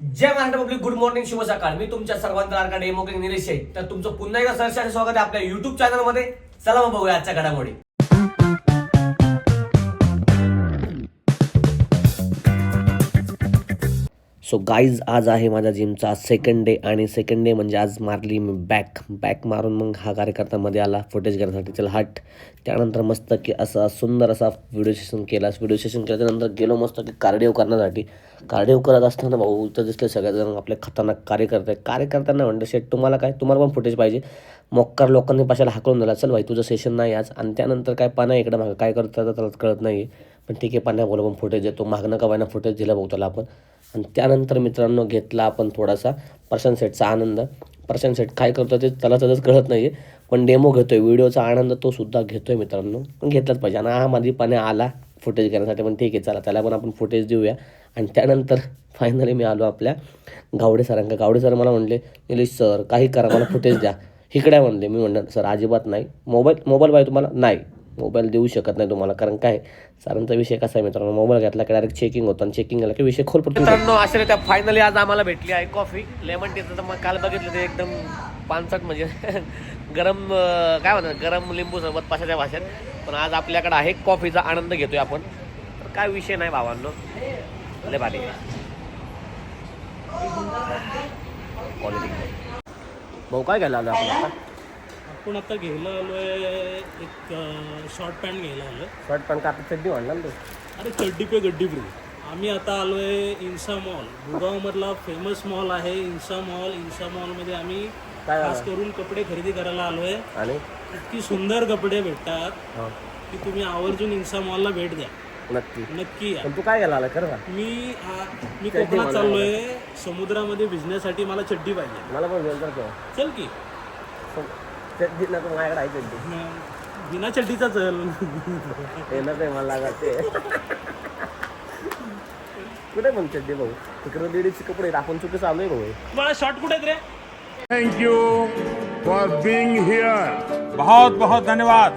जय Maharashtra public good morning शुभ सकाळ मी तुमच्या सर्वांचा लाडका डेमोक्रेट निलेश आहे तर तुमचं पुन्हा एकदा सरसे स्वागत आहे आपल्या युट्यूब चॅनलमध्ये चला मग बघूया आजच्या घडामोडी. सो गाईज आज आहे माझ्या जिमचा सेकंड डे आणि सेकंड डे म्हणजे आज मारली मी बॅक बॅक मारून मग हा कार्यकर्त्यामध्ये आला फुटेज घेण्यासाठी चल हट. त्यानंतर मस्त की असा सुंदर असा व्हिडिओ सेशन केला. व्हिडिओ सेशन केल्यानंतर गेलो मस्त की कार्डिओ करण्यासाठी. कार्डिओ करत असताना भाऊ इथं दिसले सगळेजण आपले खतरनाक कार्यकर्ते. कार्यकर्त्यांना म्हणलं शेट तुम्हाला काय? तुम्हाला पण फुटेज पाहिजे. मोक्कार लोकांनी पाशाला हाकलून दिला चल भाई तुझं सेशन नाही आज. आणि त्यानंतर काय पाना इकडं मागं. काय करतं त्याला कळत नाही पण ठीक आहे पाण्या बोला पण फुटेज देतो मागणं का व्हायना फुटेज दिला भाऊ त्याला आपण. आणि त्यानंतर मित्रांनो घेतला आपण थोडासा प्रशांत सेटचा आनंद. प्रशांत सेट काय करतो ते त्याला तसंच कळत नाही आहे पण डेमो घेतो आहे व्हिडिओचा आनंद तो सुद्धा आहे मित्रांनो. पण घेतलाच पाहिजे. आणि हा माझी पाण्या आला फुटेज घेण्यासाठी. पण ठीक आहे चला त्याला पण आपण फुटेज देऊया. आणि त्यानंतर फायनली मी आलो आपल्या गावडे सरांका गावडे सर मला म्हणले निलेश सर काही करा मला फुटेज द्या. इकडे म्हणले मी म्हणणार सर अजिबात नाही. मोबाईल मोबाईल पाहिजे तुम्हाला? नाही. मोबाईल देऊ शकत नाही तुम्हाला. कारण काय? सरांचा विषय कसा आहे मित्रांनो? मोबाईल घेतला की डायरेक्ट चेकिंग होतं आणि चेकिंग आला की विषय खोल पडतो. मित्रांनो असे त्या फायनली आज आम्हाला भेटली आहे कॉफी लेमन टीचं तर मग काल बघितलं ते एकदम पानसट म्हणजे गरम काय म्हणतात गरम लिंबू सरबत पाशाच्या भाषेत. पण आज आपल्याकडे आहे कॉफीचा आनंद घेतोय आपण. तर काय विषय नाही भावांनो. लय भारी क्वालिटी भाऊ काय घ्यायला आलो आपण आता? आपण आता घ्यायला आलोय एक शॉर्ट पॅन्ट घ्यायला आलोय. शर्ट पण का चड्डी म्हणला ना तू? अरे चड्डी पे गड्डी फ्री आम्ही आता आलोय इन्सा मॉल. गुरगाव मधला फेमस मॉल आहे इन्सा मॉल. इन्सा मॉलमध्ये आम्ही काय खास करून कपडे खरेदी करायला आलोय. आणि? इतकी सुंदर कपडे भेटतात हो. की तुम्ही आवर्जून इन्सा मॉलला भेट द्या. नक्की. नक्की या. पण तू काय घ्यायला आला खरं मी आ- मी कोकणात चाललोय. समुद्रामध्ये भिजण्यासाठी मला चड्डी पाहिजे. मला पण घेऊन तर चल की. चड्डी ना तू माझ्याकडे आहे चड्डी हं, बिना चड्डीचा चल येणार नाही मला लागत ते कुठे पण चड्डी भाऊ तिकडे लेडीजचे कपडे आहेत. आपण चुकी चालू आहे भाऊ हे. मला शॉर्ट कुठे रे Thank you for being here. बहुत बहुत धन्यवाद